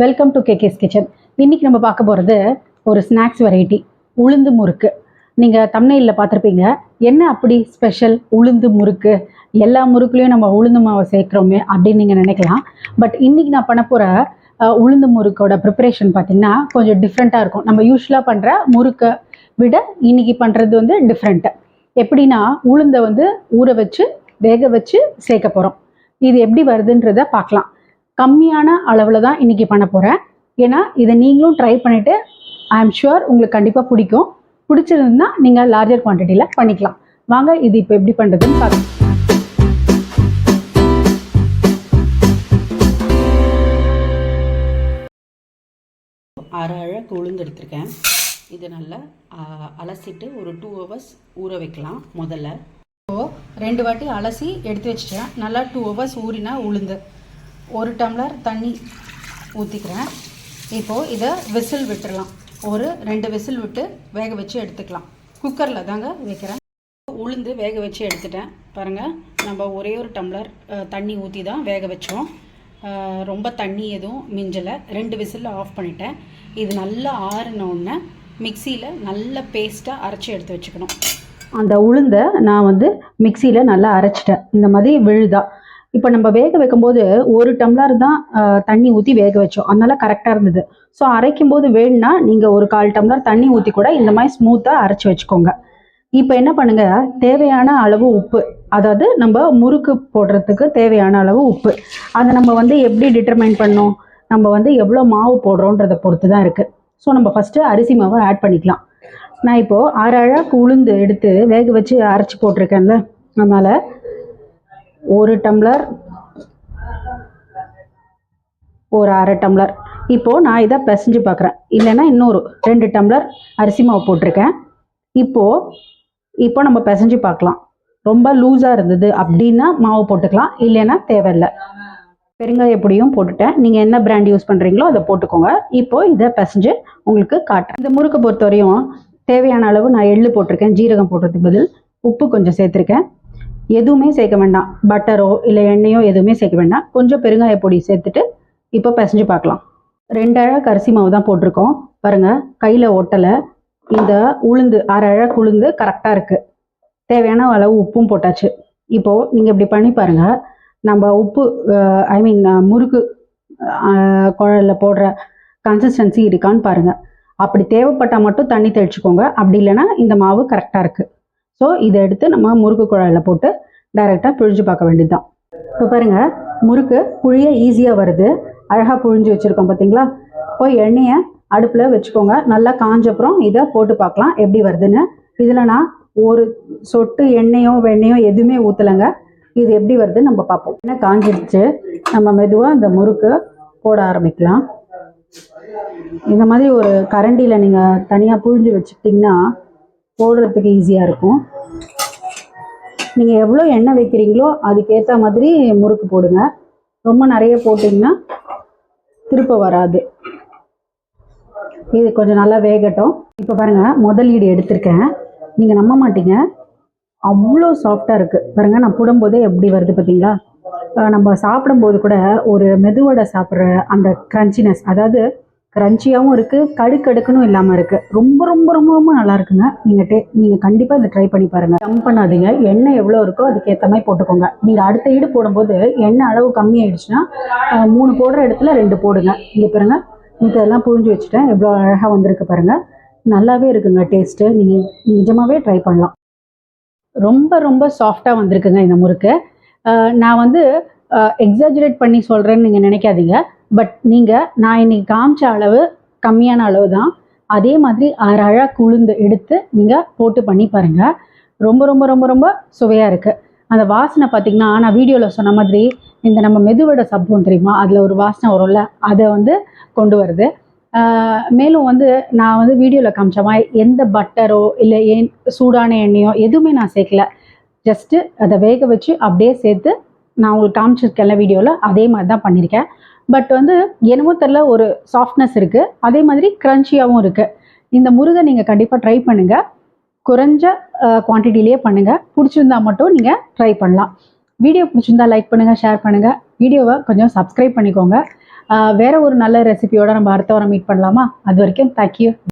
Welcome to KKS kitchen இன்னைக்கு நம்ம பார்க்க போகிறது ஒரு ஸ்நாக்ஸ் வெரைட்டி உளுந்து முறுக்கு. நீங்கள் தமிழில் பார்த்துருப்பீங்க என்ன அப்படி ஸ்பெஷல் உளுந்து முறுக்கு? எல்லா முறுக்குலையும் நம்ம உளுந்து மாவை சேர்க்குறோமே அப்படின்னு நீங்கள் நினைக்கலாம். பட் இன்னைக்கு நான் பண்ண போகிற உளுந்து முறுக்கோட ப்ரிப்பரேஷன் பார்த்தீங்கன்னா கொஞ்சம் டிஃப்ரெண்ட்டாக இருக்கும். நம்ம யூஸ்வலாக பண்ணுற முறுக்கை விட இன்னைக்கு பண்ணுறது வந்து டிஃப்ரெண்ட்டு எப்படின்னா உளுந்தை வந்து ஊற வச்சு வேக வச்சு சேர்க்க போகிறோம் இது எப்படி வருதுன்றத பார்க்கலாம். கம்மியான அளவில் தான் இன்றைக்கி பண்ண போகிறேன் ஏன்னா இதை நீங்களும் ட்ரை பண்ணிவிட்டு ஐ எம் ஷுர் உங்களுக்கு கண்டிப்பாக பிடிக்கும். பிடிச்சிருந்தா நீங்கள் லார்ஜர் குவான்டிட்டியில் பண்ணிக்கலாம். வாங்க இது இப்போ எப்படி பண்ணுறதுன்னு பார்க்கலாம். அரை அழகு உளுந்து எடுத்திருக்கேன். இது நல்லா அலசிட்டு ஒரு டூ ஹவர்ஸ் ஊற வைக்கலாம் முதல்ல. ரெண்டு வாட்டி அலசி எடுத்து வச்சிட்டேன். நல்லா டூ ஹவர்ஸ் ஊறினா உளுந்து. ஒரு டம்ளர் தண்ணி ஊற்றிக்கிறேன் இப்போது இதை விசில் விட்டுடலாம் ஒரு ரெண்டு விசில் விட்டு வேக வச்சு எடுத்துக்கலாம். குக்கரில் தாங்க வைக்கிறேன். உளுந்து வேக வச்சு எடுத்துட்டேன். பாருங்கள் நம்ம ஒரே ஒரு டம்ளர் தண்ணி ஊற்றி தான் வேக வச்சோம். ரொம்ப தண்ணி எதுவும் மிஞ்சலை. ரெண்டு விசிலில் ஆஃப் பண்ணிட்டேன். இது நல்லா ஆறினோடனே மிக்சியில் நல்ல பேஸ்ட்டாக அரைச்சி எடுத்து வச்சுக்கணும். அந்த உளுந்தை நான் வந்து மிக்சியில் நல்லா அரைச்சிட்டேன். இந்த மாதிரி விழுதா. இப்போ நம்ம வேக வைக்கும்போது ஒரு டம்ளர் தான் தண்ணி ஊற்றி வேக வச்சோம். அதனால கரெக்டாக இருந்தது. ஸோ அரைக்கும் போது வேணும்னா நீங்கள் ஒரு கால் டம்ளர் தண்ணி ஊற்றி கூட இந்த மாதிரி ஸ்மூத்தாக அரைச்சி வச்சுக்கோங்க. இப்போ என்ன பண்ணுங்க? தேவையான அளவு உப்பு. அதாவது நம்ம முறுக்கு போடுறதுக்கு தேவையான அளவு உப்பு. அதை நம்ம வந்து எப்படி டிட்டர்மைன் பண்ணோம்? நம்ம வந்து எவ்வளோ மாவு போடுறோன்றதை பொறுத்து தான் இருக்குது ஸோ நம்ம ஃபஸ்ட்டு அரிசி மாவை ஆட் பண்ணிக்கலாம். நான் இப்போது அரை அழகு உளுந்து எடுத்து வேக வச்சு அரைச்சி போட்டிருக்கேன்ல அதனால் ஒரு டம்ளர் ஒரு அரை டம்ளர். இப்போது நான் இதை பிசைஞ்சு பார்க்குறேன். இல்லைன்னா இன்னொரு ரெண்டு டம்ளர் அரிசி மாவு போட்டிருக்கேன். இப்போது இப்போ நம்ம பிசைஞ்சு பார்க்கலாம். ரொம்ப லூஸாக இருந்தது அப்படின்னா மாவு போட்டுக்கலாம். இல்லைன்னா தேவையில்லை. பெருங்காய பொடியும் போட்டுட்டேன். நீங்கள் என்ன பிராண்ட் யூஸ் பண்ணுறீங்களோ அதை போட்டுக்கோங்க. இப்போ இதை பிசைஞ்சு உங்களுக்கு காட்டுறேன். இந்த முறுக்கை பொறுத்தவரையும் தேவையான அளவு நான் எள்ளு போட்டிருக்கேன். ஜீரகம் போடுறதுக்கு பதில் உப்பு கொஞ்சம் சேர்த்துருக்கேன். எதுவுமே சேர்க்க வேண்டாம். பட்டரோ இல்லை எண்ணெயோ எதுவுமே சேர்க்க வேண்டாம். கொஞ்சம் பெருங்காய பொடி சேர்த்துட்டு இப்போ பிசைஞ்சு பார்க்கலாம். ரெண்டு அழகு அரிசி மாவு தான் போட்டிருக்கோம். பாருங்கள் கையில் ஒட்டலை. இந்த உளுந்து அரை அழகு உளுந்து கரெக்டாக இருக்குது தேவையான அளவு உப்பும் போட்டாச்சு. இப்போது நீங்கள் இப்படி பண்ணி பாருங்கள் நம்ம உப்பு ஐ மீன் முறுக்கு அஹ், குழல்ல போடுற கன்சிஸ்டன்சி இருக்கான்னு பாருங்கள் அப்படி தேவைப்பட்டால் மட்டும் தண்ணி தெளிச்சுக்கோங்க. அப்படி இல்லைன்னா இந்த மாவு கரெக்டாக இருக்குது ஸோ இதை எடுத்து நம்ம முறுக்கு குழாயில் போட்டு டைரெக்டாக பிழிஞ்சு பார்க்க வேண்டியது தான் இப்போ பாருங்கள் முறுக்கு புழிய ஈஸியாக வருது. அழகாக புழிஞ்சு வச்சுருக்கோம் பார்த்தீங்களா போய் எண்ணெயை அடுப்பில் வச்சுக்கோங்க. நல்லா காஞ்சப்புறம் இதை போட்டு பார்க்கலாம் எப்படி வருதுன்னு. இதில் நான் ஒரு சொட்டு எண்ணெயோ வெண்ணெயோ எதுவுமே ஊற்றலைங்க இது எப்படி வருதுன்னு நம்ம பார்ப்போம். எண்ணெய் காஞ்சிருச்சு. நம்ம மெதுவாக இந்த முறுக்கு போட ஆரம்பிக்கலாம். இந்த மாதிரி ஒரு கரண்டியில் நீங்கள் தனியாக புழிஞ்சு வச்சுக்கிட்டிங்கன்னா போடுறதுக்கு ஈஸியாக இருக்கும். நீங்கள் எவ்வளோ எண்ணெய் வைக்கிறீங்களோ அதுக்கேற்ற மாதிரி முறுக்கு போடுங்க. ரொம்ப நிறைய போட்டிங்கன்னா திருப்ப வராது. இது கொஞ்சம் நல்லா வேகட்டும். இப்போ பாருங்கள் முதல் ஈடு எடுத்திருக்கேன். நீங்கள் நம்ப மாட்டீங்க. அவ்வளோ சாஃப்டாக இருக்குது பாருங்கள் நான் போடும்போதே எப்படி வருது பார்த்தீங்களா நம்ம சாப்பிடும்போது கூட ஒரு மெதுவடை சாப்பிட்ற அந்த க்ரன்ச்சினஸ் அதாவது கிரன்ச்சியாகவும் இருக்குது கடுக்கடுக்குன்னு இல்லாமல் இருக்குது ரொம்ப ரொம்ப ரொம்ப ரொம்ப நல்லா இருக்குங்க. நீங்கள் டே நீங்கள் கண்டிப்பாக இதை ட்ரை பண்ணி பாருங்கள் கம் பண்ணாதீங்க. எண்ணெய் எவ்வளோ இருக்கோ அதுக்கேற்ற மாதிரி போட்டுக்கோங்க. நீங்கள் அடுத்த ஈடு போடும்போது எண்ணெய் அளவு கம்மியாயிடுச்சுன்னா மூணு போடுற இடத்துல ரெண்டு போடுங்க. இங்கே பாருங்க. இதெல்லாம் புழிஞ்சு வச்சுட்டேன். எவ்வளோ அழகாக வந்திருக்கு பாருங்கள் நல்லாவே இருக்குங்க டேஸ்ட்டு நீங்கள் நிஜமாகவே ட்ரை பண்ணலாம். ரொம்ப ரொம்ப சாஃப்டாக வந்திருக்குங்க இந்த முறுக்கு. நான் வந்து எக்ஸாஜுரேட் பண்ணி சொல்கிறேன்னு நீங்கள் நினைக்காதீங்க. பட் நீங்கள் நான் இன்னைக்கு காமிச்ச அளவு கம்மியான அளவு தான் அதே மாதிரி அரை அழ எடுத்து நீங்கள் போட்டு பண்ணி பாருங்கள் ரொம்ப ரொம்ப ரொம்ப ரொம்ப சுவையாக இருக்குது அந்த வாசனை பார்த்திங்கன்னா நான் வீடியோவில் சொன்ன மாதிரி இந்த நம்ம மெதுவடை சாப்பிடுவோம் தெரியுமா? அதில் ஒரு வாசனை வரும்ல அதை வந்து கொண்டு வருது. மேலும் வந்து நான் வந்து வீடியோவில் காமிச்ச மாதிரி எந்த பட்டரோ இல்லை ஏன் சூடான எண்ணெயோ எதுவுமே நான் சேர்க்கல. ஜஸ்ட்டு அதை வேக வச்சு அப்படியே சேர்த்து நான் உங்களுக்கு காமிச்சிருக்கேன்ல வீடியோவில் அதே மாதிரி தான் பண்ணியிருக்கேன் பட் வந்து என்னமோ தெரில ஒரு சாஃப்ட்னஸ் இருக்குது அதே மாதிரி க்ரன்ச்சியாகவும் இருக்குது இந்த முருகை நீங்கள் கண்டிப்பாக ட்ரை பண்ணுங்கள் குறைஞ்ச குவான்டிட்டிலேயே பண்ணுங்கள் பிடிச்சிருந்தா மட்டும் நீங்கள் ட்ரை பண்ணலாம். வீடியோ பிடிச்சிருந்தா லைக் பண்ணுங்கள் ஷேர் பண்ணுங்கள் வீடியோவை கொஞ்சம் சப்ஸ்கிரைப் பண்ணிக்கோங்க. வேறு ஒரு நல்ல ரெசிபியோட நம்ம அடுத்த வாரம் மீட் பண்ணலாமா? அது வரைக்கும் தேங்க்யூ